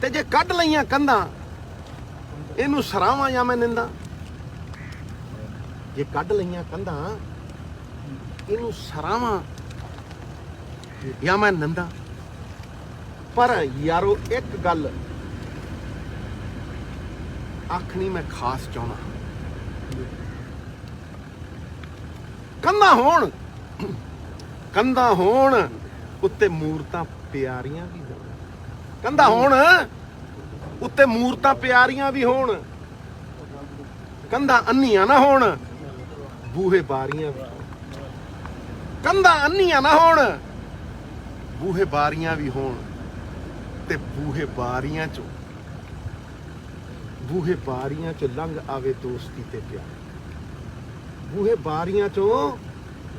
ਤੇ ਜੇ ਕੱਢ ਲਈਆਂ ਕੰਧਾਂ, ਇਹਨੂੰ ਸਰਾਵਾਂ ਜਾਂ ਮੈਂ ਨਿੰਦਾ? ਜੇ ਕੱਢ ਲਈਆਂ ਕੰਧਾਂ, ਇਹਨੂੰ ਸਰਾਵਾਂ ਜਾਂ ਮੈਂ ਨੰਦਾ? ਪਰ ਯਾਰੋ, ਇੱਕ ਗੱਲ ਆਖਣੀ ਮੈਂ ਖਾਸ ਚਾਹਣਾ ਕੰਧਾਂ ਹੋਣ ਕੰਧਾਂ ਹੋਣ, ਉੱਤੇ ਮੂਰਤਾਂ ਪਿਆਰੀਆਂ ਵੀ ਕੰਧਾਂ ਹੋਣ ਉੱਤੇ ਮੂਰਤਾਂ ਪਿਆਰੀਆਂ ਵੀ ਹੋਣ। ਕੰਧਾਂ ਅੰਨੀਆਂ ਨਾ ਹੋਣ, ਬੂਹੇ ਬਾਰੀਆਂ ਵੀ। ਹੋਣ। ਕੰਧਾਂ ਅੰਨੀਆਂ ਨਾ ਹੋਣ, ਬੂਹੇ ਬਾਰੀਆਂ ਵੀ ਹੋਣ ਤੇ ਬੂਹੇ ਬਾਰੀਆਂ ਚੋਂ ਬੂਹੇ ਬਾਰੀਆਂ ਚੋਂ ਲੰਘ ਆਵੇ ਦੋਸਤੀ ਤੇ ਪਿਆਰ। ਬੂਹੇ ਬਾਰੀਆਂ ਚੋਂ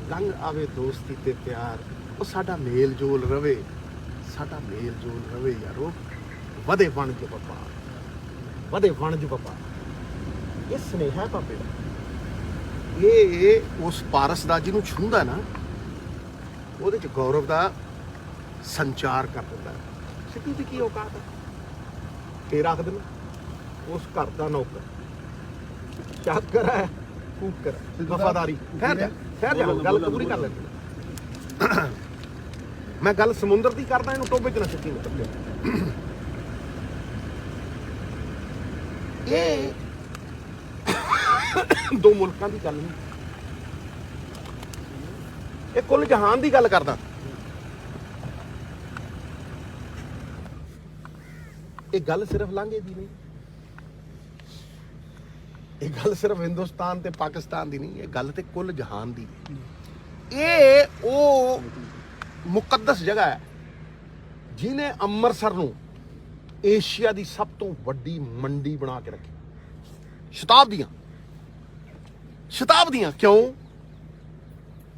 ਲੰਘ ਆਵੇ ਦੋਸਤੀ ਤੇ ਪਿਆਰ। ਉਹ ਸਾਡਾ ਮੇਲ ਜੋਲ ਰਵੇ। ਸਾਡਾ ਮੇਲ ਜੋਲ ਰਵੇ ਯਾਰੋ, ਵਧੇ ਵਣਜ ਵਪਾਰ, ਵਧੇ ਵਣਜ ਵਪਾਰ। ਇਹ ਸਨੇਹਾ ਪਾਪੇ ਦਾ। ਇਹ ਉਸ ਪਾਰਸ ਦਾ ਜਿਹਨੂੰ ਛੂੰਦਾ ਨਾ, ਉਹਦੇ ਚ ਗੌਰਵ ਦਾ ਸੰਚਾਰ ਕਰ ਦਿੰਦਾ। ਸਿੱਧੂ ਦੀ ਕੀ ਔਕਾਤ ਹੈ? ਇਹ ਰੱਖ ਦੇਣਾ ਉਸ ਘਰ ਦਾ ਨੌਕਰ। ਚਾਕਰ ਹੈ, ਕੂਕਰ, ਵਫਾਦਾਰੀ। ਠਹਿਰ ਜਾ ਗੱਲ ਪੂਰੀ ਕਰ ਲੈ ਮੈਂ ਗੱਲ ਸਮੁੰਦਰ ਦੀ ਕਰਦਾ, ਇਹਨੂੰ ਟੋਬੇ ਚ ਨਾ ਸਿੱਟੀ ਮਤਲਬ ਇਹ ਦੋ ਮੁਲਕਾਂ ਦੀ ਗੱਲ ਨਹੀਂ। ਇਹ ਕੁੱਲ ਜਹਾਨ ਦੀ ਗੱਲ ਕਰਦਾ। ਇਹ ਗੱਲ ਸਿਰਫ ਲਾਂਘੇ ਦੀ ਨਹੀਂ। ਇਹ ਗੱਲ ਸਿਰਫ ਹਿੰਦੁਸਤਾਨ ਤੇ ਪਾਕਿਸਤਾਨ ਦੀ ਨਹੀਂ, ਇਹ ਗੱਲ ਤੇ ਕੁੱਲ ਜਹਾਨ ਦੀ। ਹੈ ਇਹ ਉਹ ਮੁਕੱਦਸ ਜਗ੍ਹਾ ਹੈ ਜਿਨੇ ਅੰਮ੍ਰਿਤਸਰ ਨੂੰ ਏਸ਼ੀਆ ਦੀ ਸਭ ਤੋਂ ਵੱਡੀ ਮੰਡੀ ਬਣਾ ਕੇ ਰੱਖੀ। ਸ਼ਤਾਬਦੀਆਂ। ਸ਼ਤਾਬਦੀਆਂ ਕਿਉਂ?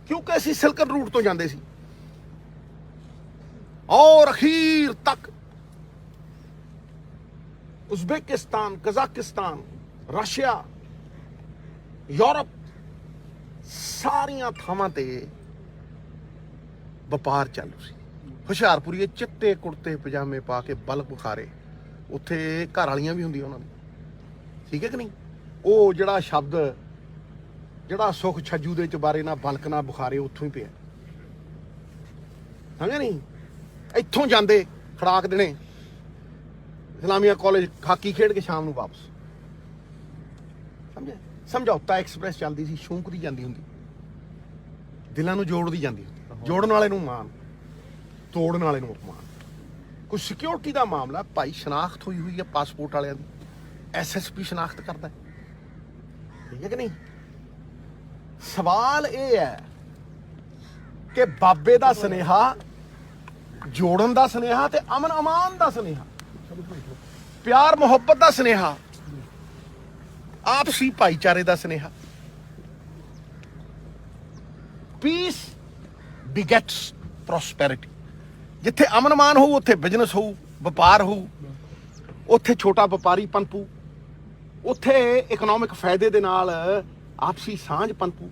ਕਿਉਂਕਿ ਅਸੀਂ ਸਿਲਕਰ ਰੂਟ ਤੋਂ ਜਾਂਦੇ ਸੀ। ਔਰ ਅਖੀਰ ਤੱਕ ਉਜ਼ਬੇਕਿਸਤਾਨ, ਕਜ਼ਾਕਿਸਤਾਨ, ਰਸ਼ੀਆ, ਯੂਰਪ ਸਾਰੀਆਂ ਥਾਵਾਂ ਤੇ ਵਪਾਰ ਚਾਲੂ ਸੀ। ਹੁਸ਼ਿਆਰਪੁਰੀਏ ਚਿੱਟੇ ਕੁੜਤੇ, ਪਜਾਮੇ ਪਾ ਕੇ ਬਲਕ ਬੁਖਾਰੇ ਉੱਥੇ ਘਰ ਵਾਲੀਆਂ ਵੀ ਹੁੰਦੀਆਂ ਉਹਨਾਂ ਦੀ। ਠੀਕ ਹੈ ਕਿ ਨਹੀਂ? ਉਹ ਜਿਹੜਾ ਸ਼ਬਦ, ਜਿਹੜਾ ਸੁਖ ਛੱਜੂ ਦੇ ਚ ਨਾਲ ਨਾ ਬਲਕ ਨਾ ਬੁਖਾਰੇ, ਉੱਥੋਂ ਹੀ ਪਿਆ। ਸਮਝਿਆ ਨਹੀਂ? ਇੱਥੋਂ ਜਾਂਦੇ ਖੜਾਕ ਦੇਣੇ। ਇਸਲਾਮੀਆ ਕਾਲਜ ਹਾਕੀ ਖੇਡ ਕੇ ਸ਼ਾਮ ਨੂੰ ਵਾਪਸ। ਸਮਝਿਆ? ਸਮਝੌਤਾ ਐਕਸਪ੍ਰੈਸ ਚੱਲਦੀ ਸੀ ਸ਼ੌਂਕਦੀ ਜਾਂਦੀ ਹੁੰਦੀ। ਦਿਲਾਂ ਨੂੰ ਜੋੜਦੀ ਜਾਂਦੀ ਹੁੰਦੀ। ਜੋੜਨ ਵਾਲੇ ਨੂੰ ਮਾਨ, ਤੋੜਨ ਵਾਲੇ ਨੂੰ ਅਪਮਾਨ। ਕੁਝ ਸਿਕਿਉਰਿਟੀ ਦਾ ਮਾਮਲਾ ਭਾਈ ਸ਼ਨਾਖਤ ਹੋਈ ਹੋਈ ਹੈ ਪਾਸਪੋਰਟ ਵਾਲਿਆਂ ਦੀ ਐਸਐਸਪੀ ਸ਼ਨਾਖਤ ਕਰਦਾ ਹੈ। ਠੀਕ ਹੈ ਕਿ ਨਹੀਂ? ਸਵਾਲ ਇਹ ਹੈ ਕਿ ਬਾਬੇ ਦਾ ਸਨੇਹਾ, ਜੋੜਨ ਦਾ ਸਨੇਹਾ ਤੇ ਅਮਨ ਅਮਾਨ ਦਾ ਸਨੇਹਾ। ਪਿਆਰ, ਮੁਹੱਬਤ ਦਾ ਸਨੇਹਾ, ਆਪਸੀ ਭਾਈਚਾਰੇ ਦਾ ਸਨੇਹਾ। ਪੀਸ ਬਿਗੇਟਸ ਪ੍ਰੋਸਪੈਰਿਟੀ ਜਿੱਥੇ ਅਮਨਮਾਨ ਹੋਊ, ਉੱਥੇ ਬਿਜ਼ਨਸ ਹੋਊ, ਵਪਾਰ ਹੋਊ, ਉੱਥੇ ਛੋਟਾ ਵਪਾਰੀ ਪਨਪੂ ਉੱਥੇ ਇਕਨੋਮਿਕ ਫਾਇਦੇ ਦੇ ਨਾਲ ਆਪਸੀ ਸਾਂਝ ਪਨਪੂ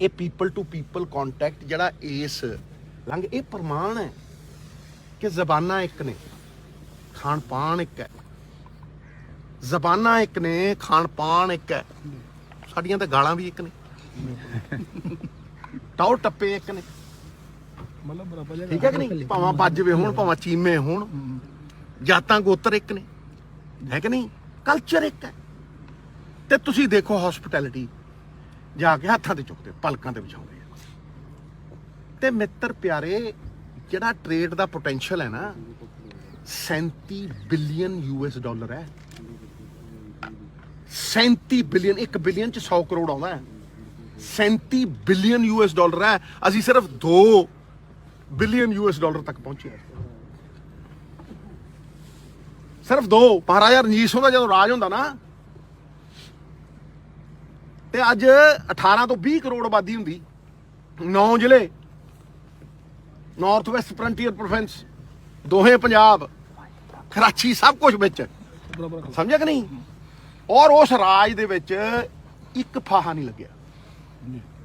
ਇਹ ਪੀਪਲ ਟੂ ਪੀਪਲ ਕੰਟੈਕਟ ਜਿਹੜਾ ਇਸ ਲੰਘ, ਇਹ ਪ੍ਰਮਾਣ ਹੈ ਕਿ ਜ਼ਬਾਨਾਂ ਇੱਕ ਨੇ ਖਾਣ ਪਾਣ ਇੱਕ ਹੈ। ਜ਼ਬਾਨਾਂ ਇੱਕ ਨੇ ਖਾਣ ਪਾਣ ਇੱਕ ਹੈ। ਸਾਡੀਆਂ ਤਾਂ ਗਾਲਾਂ ਵੀ ਇੱਕ ਨੇ। ਟੌਰ ਟੱਪੇ ਇੱਕ ਨੇ। ਮਤਲਬ ਬਰਾਬਰ ਜਿਹਾ ਠੀਕ ਹੈ ਕਿ ਨਹੀਂ? ਭਾਵਾਂ ਬਾਜਵੇ ਹੋਣ ਭਾਵਾਂ ਚੀਮੇ ਹੋਣ। ਜਾਤਾਂ ਗੋਤਰ ਇੱਕ ਨੇ। ਹੈ ਕਿ ਨਹੀਂ? ਕਲਚਰ ਇੱਕ ਹੈ। ਤੇ ਤੁਸੀਂ ਦੇਖੋ ਹਸਪਿਟੈਲਿਟੀ ਜਾ ਕੇ ਹੱਥਾਂ ਤੇ ਚੁੱਕਦੇ ਪਲਕਾਂ ਤੇ ਵਿਛਾਉਂਦੇ ਤੇ ਮਿੱਤਰ ਪਿਆਰੇ ਜਿਹੜਾ ਟ੍ਰੇਡ ਦਾ ਪੋਟੈਂਸ਼ੀਅਲ ਹੈ ਨਾ 37 ਬਿਲੀਅਨ ਯੂਐਸ ਡਾਲਰ ਹੈ। 37 ਬਿਲੀਅਨ 1 ਬਿਲੀਅਨ ਚ 100 ਕਰੋੜ ਆਉਂਦਾ ਹੈ। 37 ਬਿਲੀਅਨ ਯੂਐਸ ਡਾਲਰ ਹੈ। ਅਸੀਂ ਸਿਰਫ 2 ਬਿਲੀਅਨ ਯੂਐਸ ਡਾਲਰ ਤੱਕ ਪਹੁੰਚੇ ਹਾਂ। ਸਿਰਫ 2 ਮਹਾਰਾਜਾ ਰਣਜੀਤ ਸਿੰਘ ਦਾ ਜਦੋਂ ਰਾਜ ਹੁੰਦਾ ਨਾ, ਤੇ ਅੱਜ 18 ਤੋਂ 20 ਕਰੋੜ ਆਬਾਦੀ ਹੁੰਦੀ। 9 ਜ਼ਿਲ੍ਹੇ ਨਾਰਥ ਵੈਸਟ ਫਰੰਟੀਅਰ ਪ੍ਰੋਵਿੰਸ ਦੋਹੇ ਪੰਜਾਬ ਕਰਾਚੀ ਸਭ ਕੁਝ ਵਿੱਚ। ਸਮਝਿਆ ਕਿ ਨਹੀਂ? ਔਰ ਉਸ ਰਾਜ ਦੇ ਵਿੱਚ ਇੱਕ ਫਾਹਾ ਨਹੀਂ ਲੱਗਿਆ।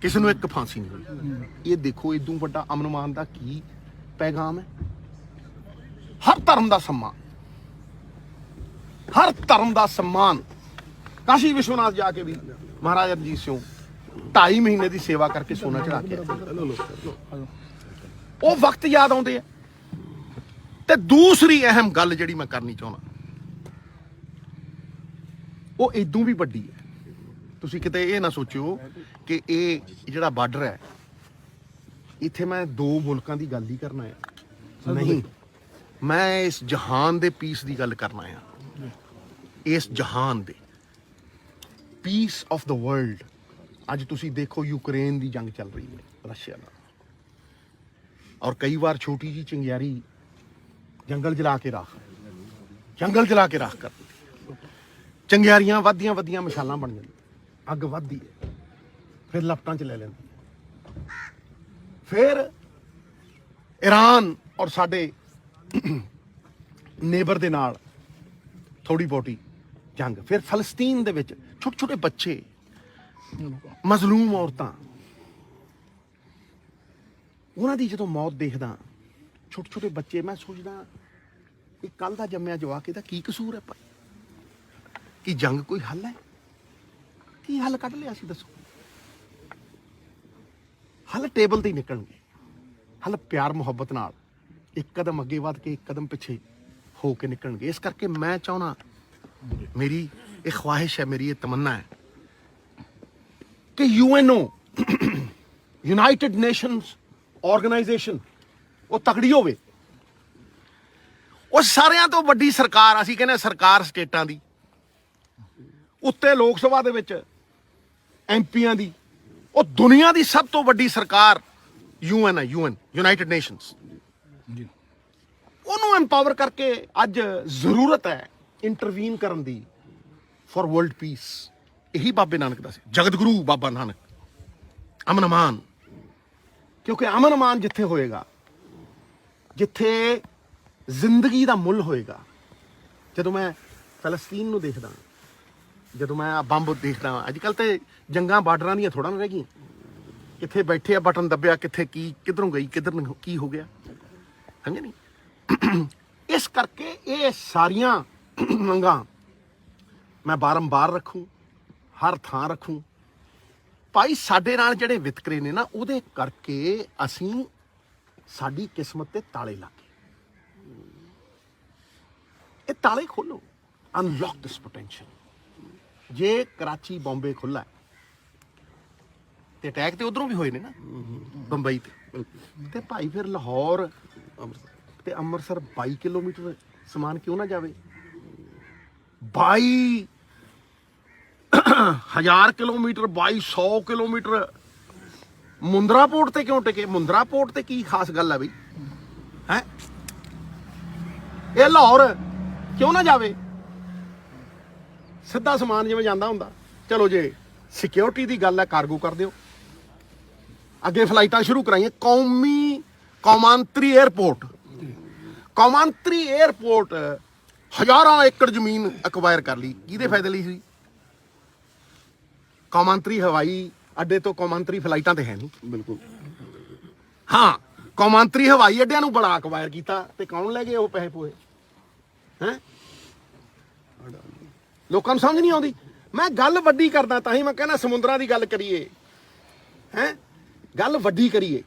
ਕਿਸੇ ਨੂੰ ਇੱਕ ਫਾਂਸੀ ਨਹੀਂ ਹੋਈ। ਇਹ ਦੇਖੋ, ਇਦੋਂ ਵੱਡਾ ਅਮਨਮਾਨ ਦਾ ਕੀ ਪੈਗਾਮ ਹੈ? ਹਰ ਧਰਮ ਦਾ ਸਨਮਾਨ। ਹਰ ਧਰਮ ਦਾ ਸਨਮਾਨ। ਕਾਸ਼ੀ ਵਿਸ਼ਵਨਾਥ ਜਾ ਕੇ ਵੀ ਮਹਾਰਾਜਾ ਰਣਜੀਤ ਸਿੰਘ 2.5 ਮਹੀਨੇ ਦੀ ਸੇਵਾ ਕਰਕੇ ਸੋਨਾ ਚੜਾ ਕੇ ਉਹ ਵਕਤ ਯਾਦ ਆਉਂਦੇ ਆ। ਤੇ ਦੂਸਰੀ ਅਹਿਮ ਗੱਲ ਜਿਹੜੀ ਮੈਂ ਕਰਨੀ ਚਾਹੁੰਦਾ। ਉਹ ਇਦੋਂ ਵੀ ਵੱਡੀ ਹੈ। ਤੁਸੀਂ ਕਿਤੇ ਇਹ ਨਾ ਸੋਚਿਓ ਕਿ ਇਹ ਜਿਹੜਾ ਬਾਰਡਰ ਹੈ, ਇੱਥੇ ਮੈਂ ਦੋ ਮੁਲਕਾਂ ਦੀ ਗੱਲ ਹੀ ਕਰਨਾ ਆ ਨਹੀਂ, ਮੈਂ ਇਸ ਜਹਾਨ ਦੇ ਪੀਸ ਦੀ ਗੱਲ ਕਰਨਾ ਆ ਇਸ ਜਹਾਨ ਦੇ ਪੀਸ ਆਫ ਦਾ ਵਰਲਡ ਅੱਜ ਤੁਸੀਂ ਦੇਖੋ ਯੂਕਰੇਨ ਦੀ ਜੰਗ ਚੱਲ ਰਹੀ ਹੈ, ਰਸ਼ੀਆ ਨਾਲ। ਔਰ ਕਈ ਵਾਰ ਛੋਟੀ ਜੀ ਚਿੰਗਿਆਰੀ ਜੰਗਲ ਜਲਾ ਕੇ ਰੱਖ, ਜੰਗਲ ਜਲਾ ਕੇ ਰਾਖ ਕਰ ਚੰਗਿਆਰੀਆਂ ਵੱਧਦੀਆਂ ਵੱਧਦੀਆਂ ਮਸ਼ਾਲਾਂ ਬਣ ਜਾਂਦੀਆਂ। ਅੱਗ ਵੱਧਦੀ ਹੈ ਫਿਰ ਲਪਟਾਂ 'ਚ ਲੈ ਲੈਂਦੀ। ਫਿਰ ਈਰਾਨ ਔਰ ਸਾਡੇ ਨੇਬਰ ਦੇ ਨਾਲ ਥੋੜੀ ਬਹੁਤੀ ਜੰਗ। ਫਿਰ ਫਲਸਤੀਨ ਦੇ ਵਿੱਚ ਛੋਟੇ ਛੋਟੇ ਬੱਚੇ, ਮਜ਼ਲੂਮ ਔਰਤਾਂ, ਉਹਨਾਂ ਦੀ ਜਦੋਂ ਮੌਤ ਦੇਖਦਾ ਛੋਟੇ ਛੋਟੇ ਬੱਚੇ, ਮੈਂ ਸੋਚਦਾ ਇਹ ਕੱਲ ਦਾ ਜੰਮਿਆ ਜਵਾਕ, ਇਹਦਾ ਕੀ ਕਸੂਰ ਹੈ ਪਰ ਕੀ ਜੰਗ ਕੋਈ ਹੱਲ ਹੈ? ਕੀ ਹੱਲ ਕੱਢ ਲਿਆ ਸੀ ਦੱਸੋ? ਹੱਲ ਟੇਬਲ ਤੇ ਹੀ ਨਿਕਲਣਗੇ। ਹੱਲ ਪਿਆਰ, ਮੁਹੱਬਤ ਨਾਲ। ਇੱਕ ਕਦਮ ਅੱਗੇ ਵੱਧ ਕੇ ਇੱਕ ਕਦਮ ਪਿੱਛੇ ਹੋ ਕੇ ਨਿਕਲਣਗੇ। ਇਸ ਕਰਕੇ ਮੈਂ ਚਾਹਣਾ ਮੇਰੀ ਇਹ ਖਵਾਹਿਸ਼ ਹੈ, ਮੇਰੀ ਇਹ ਤਮੰਨਾ ਹੈ ਕਿ ਯੂਐਨਓ, ਯੂਨਾਈਟਿਡ ਨੇਸ਼ਨਸ ਆਰਗੇਨਾਈਜੇਸ਼ਨ, ਉਹ ਤਕੜੀ ਹੋਵੇ। ਉਹ ਸਾਰਿਆਂ ਤੋਂ ਵੱਡੀ ਸਰਕਾਰ, ਅਸੀਂ ਕਹਿੰਦੇ ਸਰਕਾਰ ਸਟੇਟਾਂ ਦੀ। ਉੱਤੇ ਲੋਕ ਸਭਾ ਦੇ ਵਿੱਚ ਐਮਪੀਆਂ ਦੀ। ਉਹ ਦੁਨੀਆ ਦੀ ਸਭ ਤੋਂ ਵੱਡੀ ਸਰਕਾਰ ਯੂਐਨ ਹੈ ਯੂਐਨ ਯੂਨਾਈਟਿਡ ਨੇਸ਼ਨਸ। ਉਹਨੂੰ ਐਮਪਾਵਰ ਕਰਕੇ ਅੱਜ ਜ਼ਰੂਰਤ ਹੈ ਇੰਟਰਵੀਨ ਕਰਨ ਦੀ ਫॉर ਵਰਲਡ ਪੀਸ ਇਹੀ ਬਾਬੇ ਨਾਨਕ ਦਾ ਸੀ। ਜਗਤ ਗੁਰੂ ਬਾਬਾ ਨਾਨਕ। ਅਮਨ ਅਮਾਨ ਕਿਉਂਕਿ ਅਮਨ ਅਮਾਨ ਜਿੱਥੇ ਹੋਏਗਾ ਜਿੱਥੇ ਜ਼ਿੰਦਗੀ ਦਾ ਮੁੱਲ ਹੋਏਗਾ ਜਦੋਂ ਮੈਂ ਫਲਸਤੀਨ ਨੂੰ ਦੇਖਦਾ ਜਦੋਂ ਮੈਂ ਆਹ ਬੰਬ ਦੇਖਦਾ ਅੱਜ ਕੱਲ ਤੇ ਜੰਗਾਂ ਬਾਰਡਰਾਂ ਦੀਆਂ ਥੋੜਾ ਨਾ ਰਹਿ ਗਈਆਂ। ਕਿੱਥੇ ਬੈਠੇ ਆ, ਬਟਨ ਦੱਬਿਆ, ਕਿੱਥੇ ਕੀ, ਕਿੱਧਰੋਂ ਗਈ, ਕਿੱਧਰ ਨੂੰ ਕੀ ਹੋ ਗਿਆ। ਸਮਝੇ ਨਹੀਂ ਇਸ ਕਰਕੇ ਇਹ ਸਾਰੀਆਂ ਮੰਗਾਂ ਮੈਂ ਬਾਰੰਬਾਰ ਰੱਖੂੰ, ਹਰ ਥਾਂ ਰੱਖੂੰ। ਭਾਈ, ਸਾਡੇ ਨਾਲ ਜਿਹੜੇ ਵਿਤਕਰੇ ਨੇ ਨਾ, ਉਹਦੇ ਕਰਕੇ ਅਸੀਂ ਸਾਡੀ ਕਿਸਮਤ ਤੇ ਤਾਲੇ ਲੱਗੇ। ਇਹ ਤਾਲੇ ਖੋਲੋ। ਅਨਲੌਕ ਦਿਸ ਪੋਟੈਂਸ਼ੀਅਲ ਜੇ ਕਰਾਚੀ ਬੰਬੇ ਖੁੱਲਾ ਤੇ ਅਟੈਕ ਤੇ ਉਧਰੋਂ ਵੀ ਹੋਏ ਨੇ ਨਾ ਬੰਬਈ ਤੇ। ਤੇ ਭਾਈ ਫਿਰ ਲਾਹੌਰ ਤੇ ਅੰਮ੍ਰਿਤਸਰ 22 ਕਿਲੋਮੀਟਰ ਸਮਾਨ ਕਿਉਂ ਨਾ ਜਾਵੇ? 22 ਹਜ਼ਾਰ ਕਿਲੋਮੀਟਰ 2200 ਕਿਲੋਮੀਟਰ। ਮੁੰਦਰਾ ਪੋਰਟ ਤੇ ਕਿਉਂ ਟਿਕੇ? ਮੁੰਦਰਾ ਪੋਰਟ ਤੇ ਕੀ ਖਾਸ ਗੱਲ ਹੈ ਬਈ? ਹੈ? ਇਹ ਲਾਹੌਰ ਕਿਉਂ ਨਾ ਜਾਵੇ? ਸਿੱਧਾ ਸਮਾਨ ਜਿਵੇਂ ਜਾਂਦਾ ਹੁੰਦਾ। ਚਲੋ ਜੇ ਸਿਕਿਉਰਿਟੀ ਦੀ ਗੱਲ ਹੈ ਕਾਰਗੋ ਕਰ ਦਿਓ। ਅੱਗੇ ਫਲਾਈਟਾਂ ਸ਼ੁਰੂ ਕਰਾਈਆਂ। ਕੌਮੀ ਕੌਮਾਂਤਰੀ 에ਅਰਪੋਰਟ ਕੌਮਾਂਤਰੀ 에ਅਰਪੋਰਟ ਹਜ਼ਾਰਾਂ ਏਕੜ ਜ਼ਮੀਨ ਅਕਵਾਇਰ ਕਰ ਲਈ। ਕਿਹਦੇ ਫਾਇਦੇ ਲਈ ਸੀ? ਕੌਮਾਂਤਰੀ ਹਵਾਈ ਅੱਡੇ ਤੋਂ ਕੌਮਾਂਤਰੀ ਫਲਾਈਟਾਂ ਤੇ ਹੈ ਨਹੀਂ ਬਿਲਕੁਲ। ਹਾਂ ਕੌਮਾਂਤਰੀ ਹਵਾਈ ਅੱਡਿਆਂ ਨੂੰ ਬੜਾ ਅਕਵਾਇਰ ਕੀਤਾ ਤੇ ਕੌਣ ਲੈ ਗਏ ਉਹ ਪੈਸੇ ਪੂਏ ਹੈ? ਲੋਕਾਂ ਨੂੰ ਸਮਝ ਨਹੀਂ ਆਉਂਦੀ। ਮੈਂ ਗੱਲ ਵੱਡੀ ਕਰਦਾ ਤਾਂ ਹੀ ਮੈਂ ਕਹਿੰਦਾ ਸਮੁੰਦਰਾਂ ਦੀ ਗੱਲ ਕਰੀਏ। ਹੈ? ਗੱਲ ਵੱਡੀ ਕਰੀਏ।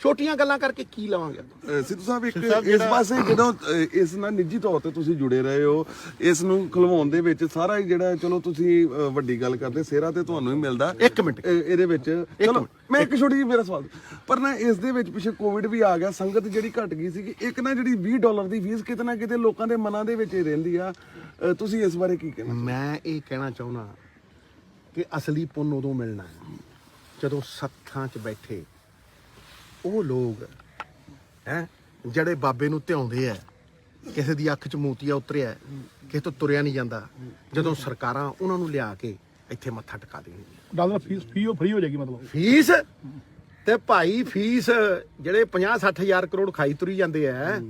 ਛੋਟੀਆਂ ਗੱਲਾਂ ਕਰਕੇ ਕੀ ਲਵਾਂਗੇ ਸਿੱਧੂ ਸਾਹਿਬ ਇੱਕ ਇਸ ਪਾਸੇ ਜਦੋਂ ਇਸ ਨਾਲ ਨਿੱਜੀ ਤੌਰ ਤੇ ਤੁਸੀਂ ਜੁੜੇ ਰਹੇ ਹੋ ਇਸ ਨੂੰ ਖਲਵਾਉਣ ਦੇ ਵਿੱਚ ਸਾਰਾ ਜਿਹੜਾ ਚਲੋ ਤੁਸੀਂ ਵੱਡੀ ਗੱਲ ਕਰਦੇ ਸਿਹਰਾ ਤੇ ਤੁਹਾਨੂੰ ਹੀ ਮਿਲਦਾ। ਇੱਕ ਮਿੰਟ। ਇਹ- ਇਹਦੇ ਵਿੱਚ ਚਲੋ। ਮੈਂ ਇੱਕ ਛੋਟੀ ਜਿਹੀ ਮੇਰਾ ਸਵਾਲ। ਪਰ ਨਾ ਇਸ ਦੇ ਵਿੱਚ ਪਿੱਛੇ ਕੋਵਿਡ ਵੀ ਆ ਗਿਆ ਸੰਗਤ ਜਿਹੜੀ ਘਟ ਗਈ ਸੀ ਇੱਕ ਨਾ ਜਿਹੜੀ 20 ਡਾਲਰ ਦੀ ਫੀਸ ਕਿਤੇ ਨਾ ਕਿਤੇ ਲੋਕਾਂ ਦੇ ਮਨਾਂ ਦੇ ਵਿੱਚ ਹੀ ਰਹਿੰਦੀ ਆ। ਤੁਸੀਂ ਇਸ ਬਾਰੇ ਕੀ ਕਹਿਣਾ ਮੈਂ ਇਹ ਕਹਿਣਾ ਚਾਹੁੰਦਾ ਕਿ ਅਸਲੀ ਪੁੰਨ ਉਦੋਂ ਮਿਲਣਾ ਹੈ ਜਦੋਂ ਸੱਥਾਂ 'ਚ ਬੈਠੇ ਉਹ ਲੋਕ ਹੈ ਜਿਹੜੇ ਬਾਬੇ ਨੂੰ ਧਿਆਉਂਦੇ ਆ ਕਿਸੇ ਦੀ ਅੱਖ 'ਚ ਮੋਤੀਆ ਉਤਰਿਆ ਹੈ, ਕਿਸੇ ਤੋਂ ਤੁਰਿਆ ਨਹੀਂ ਜਾਂਦਾ ਜਦੋਂ ਸਰਕਾਰਾਂ ਉਹਨਾਂ ਨੂੰ ਲਿਆ ਕੇ ਇੱਥੇ ਮੱਥਾ ਟਿਕਾ ਦੇਣਗੀਆਂ। ਡਾਲਰ ਫੀਸ ਫੀ ਉਹ ਫ੍ਰੀ ਹੋ ਜਾਏਗੀ ਮਤਲਬ। ਫੀਸ? ਤੇ ਭਾਈ ਫੀਸ ਜਿਹੜੇ 50 60 ਹਜ਼ਾਰ ਕਰੋੜ ਖਾਈ ਤੁਰੀ ਜਾਂਦੇ ਆ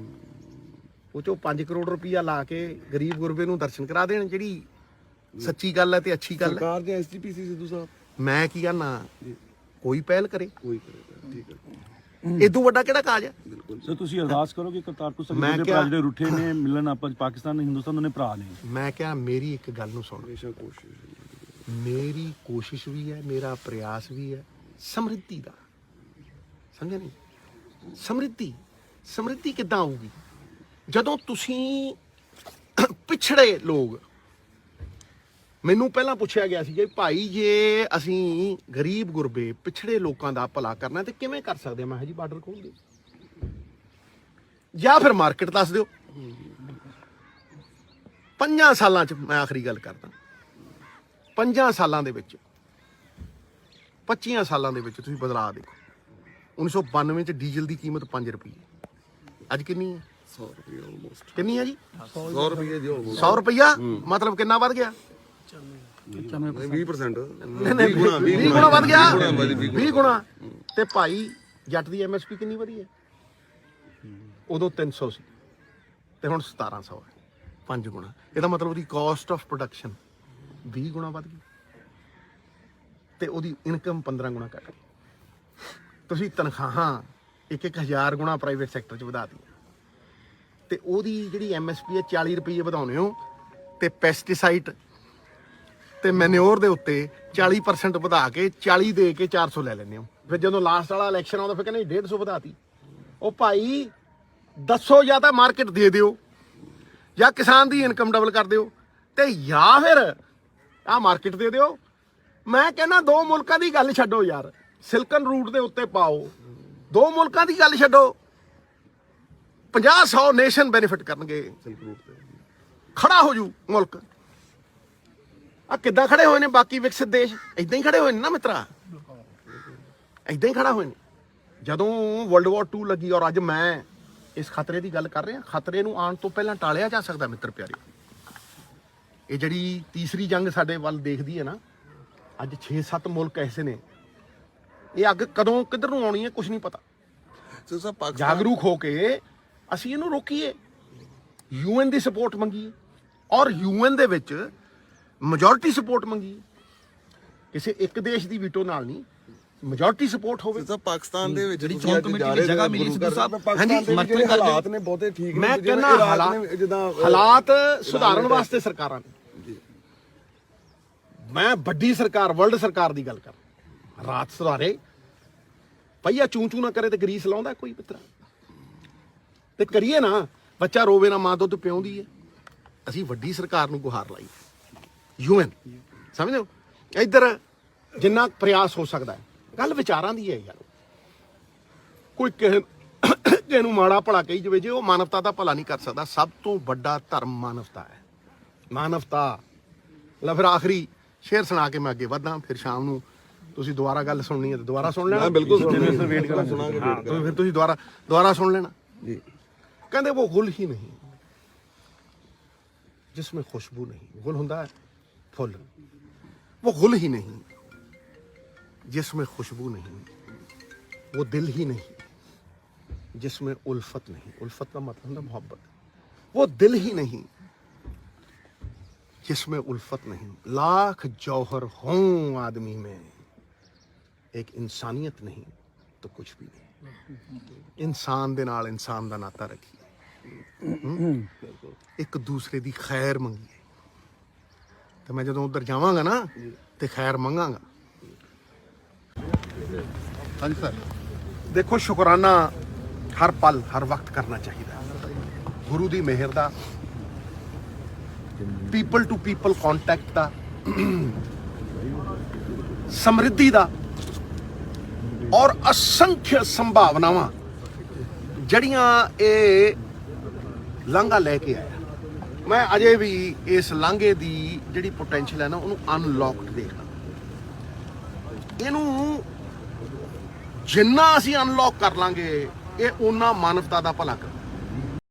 ਉਹ ਚੋਂ 5 ਕਰੋੜ ਰੁਪਈਆ ਲਾ ਕੇ ਗਰੀਬ ਗੁਰਬੇ ਨੂੰ ਦਰਸ਼ਨ ਕਰਾ ਦੇਣ ਜਿਹੜੀ ਸੱਚੀ ਗੱਲ ਹੈ ਤੇ ਅੱਛੀ ਗੱਲ ਹੈ। ਸਰਕਾਰ ਜਾਂ ਐਸਜੀਪੀਸੀ ਸਿੱਧੂ ਸਾਹਿਬ। ਮੈਂ ਕੀ ਕਹਿਣਾ ਕੋਈ ਪਹਿਲ ਕਰੇ। ਕੋਈ ਕਰੇਗਾ ਠੀਕ ਹੈ। ਇਦੋਂ ਵੱਡਾ ਕਿਹੜਾ ਕਾਜ ਹੈ? ਸਰ ਤੁਸੀਂ ਅਰਦਾਸ ਕਰੋ ਕਿ ਕਰਤਾਰਪੁਰ ਸਾਹਿਬ ਮੈਂ ਦੇ ਕਿਹਾ- ਭਰਾ ਜਿਹੜੇ ਰੁੱਠੇ ਨੇ ਮਿਲਣ ਆਪਾਂ ਪਾਕਿਸਤਾਨ ਤੇ ਹਿੰਦੁਸਤਾਨ ਦੋਨੇ ਭਰਾ ਨੇ। ਮੈਂ ਕਿਹਾ ਮੇਰੀ ਇੱਕ ਗੱਲ ਨੂੰ ਸੁਣ। ਮੇਰੀ ਕੋਸ਼ਿਸ਼ ਵੀ ਹੈ ਮੇਰਾ ਪ੍ਰਯਾਸ ਵੀ ਹੈ ਸਮਰਿੱਧੀ ਦਾ। ਸਮਝਿਆ ਨਹੀਂ? ਸਮਰਿੱਧੀ ਸਮਰਿੱਧੀ ਕਿੱਦਾਂ ਆਊਗੀ? ਜਦੋਂ ਤੁਸੀਂ ਪਿਛੜੇ ਲੋਕ, ਮੈਨੂੰ ਪਹਿਲਾਂ ਪੁੱਛਿਆ ਗਿਆ ਸੀ ਕਿ ਭਾਈ ਜੇ ਅਸੀਂ ਗਰੀਬ ਗੁਰਬੇ ਪਿਛੜੇ ਲੋਕਾਂ ਦਾ ਭਲਾ ਕਰਨਾ ਤੇ ਕਿਵੇਂ ਕਰ ਸਕਦੇ ਮੈਂ ਕਿਹਾ ਜੀ, ਬਾਰਡਰ ਖੋਲ ਦਿਓ। ਜਾਂ ਫਿਰ ਮਾਰਕੀਟ ਦੱਸ ਦਿਓ। ਪੰਜਾਂ ਸਾਲਾਂ ਚ ਮੈਂ ਆਖਰੀ ਗੱਲ ਕਰਦਾ। ਪੰਜਾਂ ਸਾਲਾਂ ਦੇ ਵਿੱਚ 25 ਸਾਲਾਂ ਦੇ ਵਿੱਚ ਤੁਸੀਂ ਬਦਲਾਅ ਦੇਖੋ। 1992 ਚ ਡੀਜ਼ਲ ਦੀ ਕੀਮਤ 5 ਰੁਪਏ। ਅੱਜ ਕਿੰਨੀ ਹੈ? 100 ਰੁਪਏ ਆਲਮੋਸਟ ਕਿੰਨੀ ਹੈ ਜੀ? 100 ਰੁਪਏ ਜੀ ਆਲਮੋਸਟ 100 ਰੁਪਇਆ ਮਤਲਬ ਕਿੰਨਾ ਵੱਧ ਗਿਆ? 20% ਨਹੀਂ ਨਹੀਂ 20 ਗੁਣਾ ਵੱਧ ਗਿਆ। 20 ਗੁਣਾ ਤੇ ਭਾਈ ਜੱਟ ਦੀ ਐਮਐਸਪੀ ਕਿੰਨੀ ਵਧੀ ਹੈ? ਉਦੋਂ 300 ਸੀ ਤੇ ਹੁਣ 1700 ਹੈ। 5 ਗੁਣਾ। ਇਹਦਾ ਮਤਲਬ ਉਹਦੀ ਕਾਸਟ ਆਫ ਪ੍ਰੋਡਕਸ਼ਨ 20 ਗੁਣਾ ਵੱਧ ਗਈ। ਤੇ ਉਹਦੀ ਇਨਕਮ 15 ਗੁਣਾ ਘਟ ਗਈ। ਤੁਸੀਂ ਤਨਖਾਹਾਂ ਇੱਕ ਇੱਕ ਹਜ਼ਾਰ ਗੁਣਾ ਪ੍ਰਾਈਵੇਟ ਸੈਕਟਰ 'ਚ ਵਧਾ ਦਿੱਤੀਆਂ। ਤੇ ਉਹਦੀ ਜਿਹੜੀ ਐਮਐਸਪੀ ਹੈ 40 ਰੁਪਏ ਵਧਾਉਣੇ ਹੋ, ਤੇ ਪੈਸਟੀਸਾਈਡ ਤੇ ਮੈਨਿਓਰ ਦੇ ਉੱਤੇ 40% ਵਧਾ ਕੇ 40 ਦੇ ਕੇ 400 ਲੈ ਲੈਂਦੇ ਹੋ। ਫਿਰ ਜਦੋਂ ਲਾਸਟ ਵਾਲਾ ਇਲੈਕਸ਼ਨ ਆਉਂਦਾ, ਫਿਰ ਕਹਿੰਦੇ 150 ਵਧਾਤੀ। ਉਹ ਭਾਈ ਦੱਸੋ ਜਾਂ ਤਾਂ ਮਾਰਕੀਟ ਦੇ ਦਿਓ, ਜਾਂ ਕਿਸਾਨ ਦੀ ਇਨਕਮ ਡਬਲ ਕਰ ਦਿਓ, ਤੇ ਜਾਂ ਫਿਰ ਆ ਮਾਰਕੀਟ ਦੇ ਦਿਓ। ਮੈਂ ਕਹਿੰਦਾ ਦੋ ਮੁਲਕਾਂ ਦੀ ਗੱਲ ਛੱਡੋ ਯਾਰ। ਸਿਲਕਨ ਰੂਟ ਦੇ ਉੱਤੇ ਪਾਓ। ਦੋ ਮੁਲਕਾਂ ਦੀ ਗੱਲ ਛੱਡੋ। 50 100 ਨੇਸ਼ਨ ਬੈਨੀਫਿਟ ਕਰਨਗੇ। ਖੜਾ ਹੋ ਜੂ ਮੁਲਕ। ਆ ਕਿੱਦਾਂ ਖੜੇ ਹੋਏ ਨੇ ਬਾਕੀ ਵਿਕਸਿਤ ਦੇਸ਼? ਇਦਾਂ ਹੀ ਖੜੇ ਹੋਏ ਨੇ ਨਾ ਮਿੱਤਰਾ? ਇਦਾਂ ਹੀ ਖੜਾ ਹੋਏ ਨੇ। ਜਦੋਂ ਵਰਲਡ ਵਾਰ 2 ਲੱਗੀ ਔਰ ਅੱਜ ਮੈਂ ਇਸ ਖਤਰੇ ਦੀ ਗੱਲ ਕਰ ਰਿਹਾ ਖਤਰੇ ਨੂੰ ਆਉਣ ਤੋਂ ਪਹਿਲਾਂ ਟਾਲਿਆ ਜਾ ਸਕਦਾ ਮਿੱਤਰ ਪਿਆਰੇ। ਇਹ ਜਿਹੜੀ ਤੀਸਰੀ ਜੰਗ ਸਾਡੇ ਵੱਲ ਦੇਖਦੀ ਹੈ ਨਾ ਅੱਜ 6-7 ਮੁਲਕ ਐਸੇ ਨੇ ਇਹ ਅੱਗ ਕਦੋਂ ਕਿੱਧਰ ਨੂੰ ਆਉਣੀ ਹੈ ਕੁਝ ਨਹੀਂ ਪਤਾ। ਸੋ ਸਰ ਪਾਕਿਸਤਾਨ ਜਾਗਰੂਕ ਹੋ ਕੇ ਅਸੀਂ ਇਹਨੂੰ ਰੋਕੀਏ। ਯੂਐਨ ਦੀ ਸਪੋਰਟ ਮੰਗੀਏ। ਔਰ ਯੂਐਨ ਦੇ ਵਿੱਚ ਮੈਜੋਰਿਟੀ ਸਪੋਰਟ ਮੰਗੀਏ। ਕਿਸੇ ਇੱਕ ਦੇਸ਼ ਦੀ ਵੀਟੋ ਨਾਲ ਨਹੀਂ ਮੈਜੋਰਿਟੀ ਸਪੋਰਟ ਹੋਵੇ। ਸਰ ਪਾਕਿਸਤਾਨ ਦੇ ਵਿੱਚ ਜਿਹੜੀ ਚੋਣ ਕਮੇਟੀ ਦੀ ਜਗ੍ਹਾ ਮਿਲੀ ਸਿੱਧੂ ਸਾਹਿਬ। ਪਾਕਿਸਤਾਨ ਦੇ ਵਿੱਚ ਸਮਰਥਨ ਜਿਹੜੇ ਕਰਦੇ ਹੋ। ਹਾਲਾਤ ਨੇ ਬਹੁਤੇ ਠੀਕ ਮੈਂ ਜਿਵੇਂ ਕਹਿੰਦਾ ਹਾਲਾਤ ਨੇ ਜਿੱਦਾਂ ਹਾਲਾਤ ਸੁਧਾਰਨ ਵਾਸਤੇ ਸਰਕਾਰਾਂ ਨੇ। ਮੈਂ ਵੱਡੀ ਸਰਕਾਰ ਵਰਲਡ ਸਰਕਾਰ ਦੀ ਗੱਲ ਕਰ ਰਾਤ ਸੁਧਾਰੇ ਪਈਆ ਚੂੰ ਚੂੰ ਨਾ ਕਰੇ ਤੇ ਗਰੀਸ ਲਾਉਂਦਾ ਕੋਈ ਮਿੱਤਰਾ ਤੇ ਕਰੀਏ ਨਾ, ਬੱਚਾ ਰੋਵੇ ਨਾ, ਮਾਂ ਦੁੱਧ ਪਿਆਉਂਦੀ ਹੈ ਅਸੀਂ ਵੱਡੀ ਸਰਕਾਰ ਨੂੰ ਗੁਹਾਰ ਲਾਈ। ਯੂਐਨ, ਸਮਝਦੇ ਹੋ? ਇੱਧਰ ਜਿੰਨਾ ਪ੍ਰਯਾਸ ਹੋ ਸਕਦਾ ਹੈ। ਗੱਲ ਵਿਚਾਰਾਂ ਦੀ ਹੈ ਯਾਰ। ਕੋਈ ਕਿਸੇ ਕਿਸੇ ਨੂੰ ਮਾੜਾ ਭਲਾ ਕਹੀ ਜਾਵੇ, ਜੇ ਉਹ ਮਾਨਵਤਾ ਦਾ ਭਲਾ ਨਹੀਂ ਕਰ ਸਕਦਾ, ਸਭ ਤੋਂ ਵੱਡਾ ਧਰਮ ਮਾਨਵਤਾ ਹੈ। ਮਾਨਵਤਾ। ਲੈ ਫਿਰ ਆਖਰੀ ਸ਼ੇਰ ਸੁਣਾ ਕੇ ਮੈਂ ਅੱਗੇ ਵਧਾਂ ਫਿਰ ਸ਼ਾਮ ਨੂੰ ਤੁਸੀਂ ਦੁਬਾਰਾ ਗੱਲ ਸੁਣਨੀ ਹੈ ਤਾਂ ਦੁਬਾਰਾ ਸੁਣ ਲੈਣਾ। ਬਿਲਕੁਲ ਜਿਵੇਂ ਸਰ ਵੇਟ ਕਰਾਂ ਸੁਣਾਂਗੇ ਹਾਂ ਤਾਂ ਫਿਰ ਤੁਸੀਂ ਦੁਬਾਰਾ ਦੁਬਾਰਾ ਸੁਣ ਲੈਣਾ। ਜੀ। ਕਹਿੰਦੇ ਉਹ ਗੁਲ ਹੀ ਨਹੀਂ। ਜਿਸ ਵਿੱਚ ਖੁਸ਼ਬੂ ਨਹੀਂ। ਗੁਲ ਹੁੰਦਾ ਹੈ ਫੁੱਲ। ਉਹ ਗੁਲ ਹੀ ਨਹੀਂ। ਜਿਸ ਵਿੱਚ ਖੁਸ਼ਬੂ ਨਹੀਂ। ਉਹ ਦਿਲ ਹੀ ਨਹੀਂ। ਜਿਸ ਵਿੱਚ ਉਲਫਤ ਨਹੀਂ। ਉਲਫਤ ਦਾ ਮਤਲਬ ਹੁੰਦਾ ਮੁਹੱਬਤ। वो दिल ही नहीं जिसमें उल्फत नहीं लाख जौहर हों आदमी में ਇੱਕ ਇਨਸਾਨੀਅਤ ਨਹੀਂ ਤਾਂ ਕੁਝ ਵੀ ਨਹੀਂ। ਇਨਸਾਨ ਦੇ ਨਾਲ ਇਨਸਾਨ ਦਾ ਨਾਤਾ ਰੱਖੀਏ। ਇੱਕ ਦੂਸਰੇ ਦੀ ਖੈਰ ਮੰਗੀਏ। ਤੇ ਮੈਂ ਜਦੋਂ ਉਧਰ ਜਾਵਾਂਗਾ ਨਾ ਤੇ ਖੈਰ ਮੰਗਾਂਗਾ। ਹਾਂਜੀ ਸਰ। ਦੇਖੋ ਸ਼ੁਕਰਾਨਾ ਹਰ ਪਲ ਹਰ ਵਕਤ ਕਰਨਾ ਚਾਹੀਦਾ। ਗੁਰੂ ਦੀ ਮਿਹਰ ਦਾ ਪੀਪਲ ਟੂ ਪੀਪਲ ਕੰਟੈਕਟ ਦਾ ਸਮਰਿੱਧੀ ਦਾ ਔਰ ਅਸੰਖਿਆ ਸੰਭਾਵਨਾਵਾਂ ਜੜੀਆਂ ਇਹ ਲਾਂਘਾ ਲੈ ਕੇ ਆਇਆ। ਮੈਂ ਅਜੇ ਵੀ ਇਸ ਲਾਂਘੇ ਦੀ ਜਿਹੜੀ ਪੋਟੈਂਸ਼ੀਅਲ ਹੈ ਨਾ, ਉਹਨੂੰ ਅਨਲੌਕਡ ਦੇਖਦਾ। ਇਹਨੂੰ ਜਿੰਨਾ ਅਸੀਂ ਅਨਲੌਕ ਕਰ ਲਾਂਗੇ, ਇਹ ਉਹਨਾਂ ਮਾਨਵਤਾ ਦਾ ਭਲਾ ਕਰੂ।